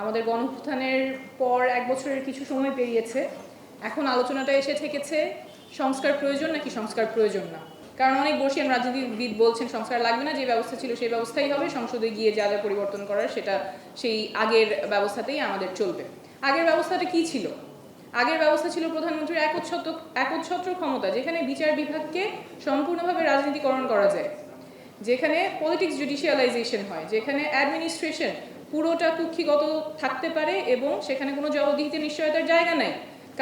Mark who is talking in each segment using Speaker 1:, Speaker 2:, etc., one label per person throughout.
Speaker 1: আমাদের গণভুত্থানের পর এক বছরের কিছু সময় পেরিয়েছে। এখন আলোচনাটা এসে থেকেছে, সংস্কার প্রয়োজন নাকি সংস্কার প্রয়োজন না? কারণ অনেক বর্ষিয়ান রাজনীতিবিদ বলছেন, সংস্কার লাগবে না, যে ব্যবস্থা ছিল সেই ব্যবস্থাই হবে, সংসদে গিয়ে যা যা পরিবর্তন করার সেটা সেই আগের ব্যবস্থাতেই আমাদের চলবে। আগের ব্যবস্থাটা কি ছিল? আগের ব্যবস্থা ছিল প্রধানমন্ত্রীর একচ্ছত্র একচ্ছত্র ক্ষমতা, যেখানে বিচার বিভাগকে সম্পূর্ণভাবে রাজনীতিকরণ করা যায়। যেখানে পলিটিক্স জুডিশিয়ালাইজেশন হয়, যেখানে অ্যাডমিনিস্ট্রেশন পুরোটা কুক্ষিগত থাকতে পারে এবং সেখানে কোনো জবাবদিহিতে নিশ্চয়তার জায়গা নাই।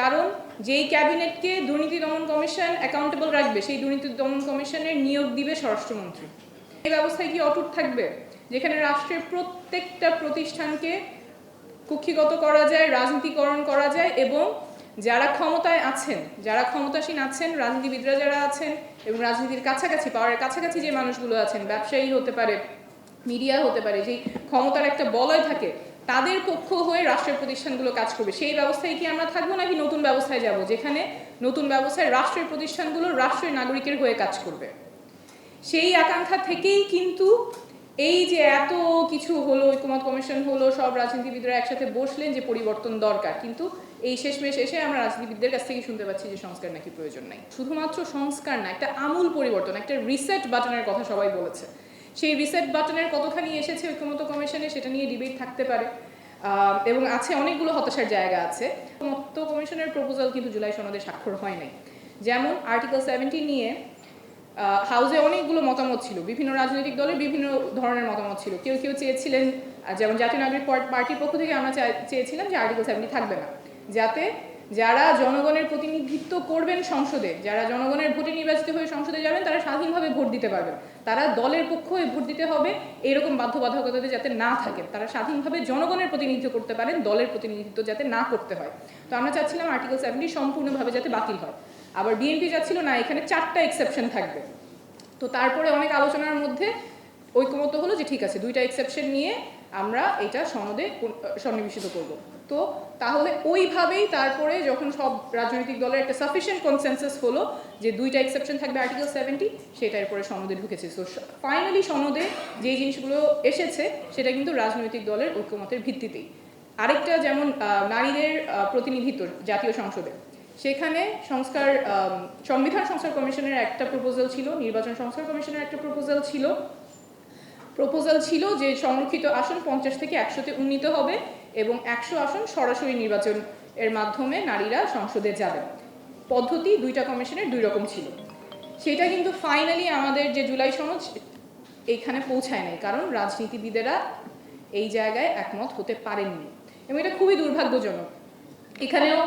Speaker 1: কারণ যেই ক্যাবিনেটকে দুর্নীতি দমন কমিশন অ্যাকাউন্টেবল রাখবে, সেই দুর্নীতি দমন কমিশনের নিয়োগ দিবে স্বরাষ্ট্রমন্ত্রী। এই ব্যবস্থায় কি অটুট থাকবে? যেখানে রাষ্ট্রের প্রত্যেকটা প্রতিষ্ঠানকে কুক্ষিগত করা যায়, রাজনীতিকরণ করা যায় এবং যারা ক্ষমতায় আছেন, যারা ক্ষমতাসীন আছেন, রাজনীতিবিদরা যারা আছেন এবং রাজনীতির কাছাকাছি, পাওয়ারের কাছাকাছি যে মানুষগুলো আছেন, ব্যবসায়ী হতে পারে মিডিয়া হতে পারে, যেই ক্ষমতার একটা বলয় থাকে, তাদের পক্ষ হয়ে রাষ্ট্রের প্রতিষ্ঠানগুলো কাজ করবে। সেই ব্যবস্থায় কি আমরা থাকব নাকি নতুন ব্যবস্থায় যাব? যেখানে নতুন ব্যবস্থায় রাষ্ট্রের প্রতিষ্ঠানগুলো রাষ্ট্রের নাগরিকের হয়ে কাজ করবে। সেই আকাঙ্ক্ষা থেকেই কিন্তু এই যে এত কিছু হলো ঐকমত কমিশন হলো, সব রাজনীতিবিদরা একসাথে বসলেন যে পরিবর্তন দরকার। কিন্তু এই শেষমেশ এসে আমরা রাজনীতিবিদদের কাছ থেকে শুনতে পাচ্ছি যে সংস্কার নাকি প্রয়োজন নাই। শুধুমাত্র সংস্কার না, একটা আমূল পরিবর্তন, একটা রিসেট বাটনের কথা সবাই বলেছে। সেই রিসেট বাটনের কতখানি এসেছে ঐকমত কমিশনে সেটা নিয়ে ডিবেট থাকতে পারে। এবং আছে অনেকগুলো হতাশার জায়গা আছে। ঐকমত্য কমিশনের প্রপোজাল কিন্তু জুলাই সনদে স্বাক্ষর হয় নাই। যেমন আর্টিকেল সেভেন্টি নিয়ে হাউসে অনেকগুলো মতামত ছিল। বিভিন্ন রাজনৈতিক দলের বিভিন্ন ধরনের মতামত ছিল। কেউ কেউ চেয়েছিলেন যেমন জাতীয় নাগরিক পার্টির পক্ষ থেকে আমরা চেয়েছিলাম যে আর্টিকেল সেভেন্টি থাকবে না। যাতে যারা জনগণের প্রতিনিধিত্ব করবেন সংসদে, যারা জনগণের ভোটে নির্বাচিত হয়ে সংসদে যাবেন, তারা স্বাধীনভাবে ভোট দিতে পারবেন। তারা দলের পক্ষ হয়ে ভোট দিতে হবে, এরকম বাধ্যবাধকতাতে যাতে না থাকেন তারা স্বাধীনভাবে জনগণের প্রতিনিধিত্ব করতে পারেন, দলের প্রতিনিধিত্ব যাতে না করতে হয়। তো আমরা চাচ্ছিলাম আর্টিকেল সেভেন্টি সম্পূর্ণভাবে যাতে বাতিল হয়। আবার বিএনপি চাচ্ছিল, না, এখানে চারটা এক্সেপশন থাকবে। তো তারপরে অনেক আলোচনার মধ্যে ঐকমত্য হলো যে, ঠিক আছে, দুইটা এক্সেপশন নিয়ে আমরা এটা সনদে সন্নিবেশিত করব। তো তাহলে ওইভাবেই তারপরে যখন সব রাজনৈতিক দলের একটা সাফিসিয়েন্ট কনসেনসাস হলো যে দুইটা এক্সেপশন থাকবে আর্টিকেল সেভেন্টি সেটার পরে সনদে ঢুকেছে। তো ফাইনালি সনদে যে জিনিসগুলো এসেছে, সেটা কিন্তু রাজনৈতিক দলের ঐক্যমতের ভিত্তিতেই। আরেকটা যেমন নারীদের প্রতিনিধিত্ব জাতীয় সংসদে। সেখানে সংস্কার সংবিধান সংস্কার কমিশনের একটা প্রপোজাল ছিল, নির্বাচন সংস্কার কমিশনের একটা প্রপোজাল ছিল। প্রপোজাল ছিল যে সংরক্ষিত আসন পঞ্চাশ থেকে একশোতে উন্নীত হবে এবং একশো আসন সরাসরি নির্বাচন এর মাধ্যমে নারীরা সংসদে যাবেন পদ্ধতি দুইটা কমিশনের দুই রকম ছিল। সেটা কিন্তু ফাইনালি আমাদের যে জুলাই সনদ, এইখানে পৌঁছায় নাই, কারণ রাজনীতিবিদেরা এই জায়গায় একমত হতে পারেননি। এবং এটা খুবই দুর্ভাগ্যজনক। এখানেও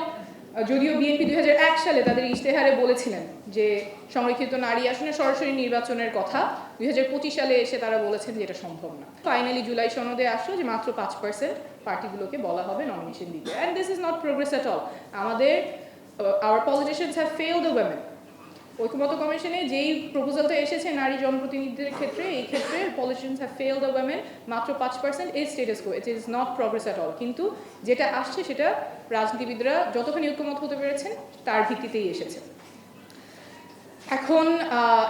Speaker 1: যদিও বিএনপি দুই হাজার এক সালে তাদের ইশতেহারে বলেছিলেন যে সংরক্ষিত নারী আসনে সরাসরি নির্বাচনের কথা, দুই হাজার পঁচিশ সালে এসে তারা বলেছেন যে এটা সম্ভব না। ফাইনালি জুলাই সনদে আসলো যে মাত্র পাঁচ পার্সেন্ট পার্টিগুলোকে বলা হবে নমিনেশন দিতে। And this is not progress at all আমাদের our politicians have fail the women ঐক্যমত কমিশনে যেই প্রপোজালটা এসেছে নারী জনপ্রতিনিধিদের ক্ষেত্রে, এই ক্ষেত্রে politicians have fail the women মাত্র পাঁচ পার্সেন্ট এই status quo it is not progress at all কিন্তু যেটা আসছে সেটা রাজনীতিবিদরা যতখানি ঐক্যমত হতে পেরেছেন, তার ভিত্তিতেই এসেছে। এখন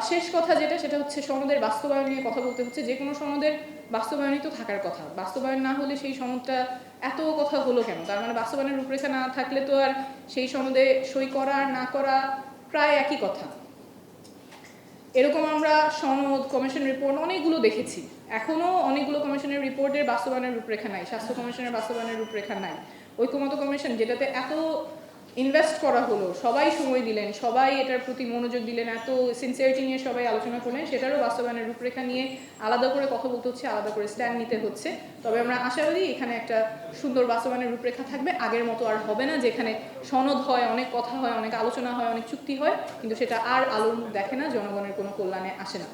Speaker 1: শেষ কথা যেটা, সেটা হচ্ছে সনদের বাস্তবায়ন নিয়ে কথা বলতে হচ্ছে। যে কোনো সনদের বাস্তবায়নই তো থাকার কথা। বাস্তবায়ন না হলে সেই সনদটা এত কথা হলো কেন? তার মানে বাস্তবায়নের রূপরেখা না থাকলে তো আর সেই সনদে সই করা আর না করা প্রায় একই কথা। এরকম আমরা সনদ কমিশন রিপোর্ট অনেকগুলো দেখেছি। এখনও অনেকগুলো কমিশনের রিপোর্টের বাস্তবায়নের রূপরেখা নাই, স্বাস্থ্য কমিশনের বাস্তবায়নের রূপরেখা নাই। ঐক্যমত কমিশন যেটাতে এত ইনভেস্ট করা হলো, সবাই সময় দিলেন, সবাই এটার প্রতি মনোযোগ দিলেন, এত সিনসিয়ারিটি নিয়ে সবাই আলোচনা করলেন, সেটারও বাস্তবায়নের রূপরেখা নিয়ে আলাদা করে কথা বলতে হচ্ছে, আলাদা করে স্ট্যান্ড নিতে হচ্ছে। তবে আমরা আশাবাদী এখানে একটা সুন্দর বাস্তবায়নের রূপরেখা থাকবে। আগের মতো আর হবে না, যেখানে সনদ হয়, অনেক কথা হয়, অনেক আলোচনা হয়, অনেক চুক্তি হয়, কিন্তু সেটা আর আলো দেখে না, জনগণের কোনো কল্যাণে আসে না।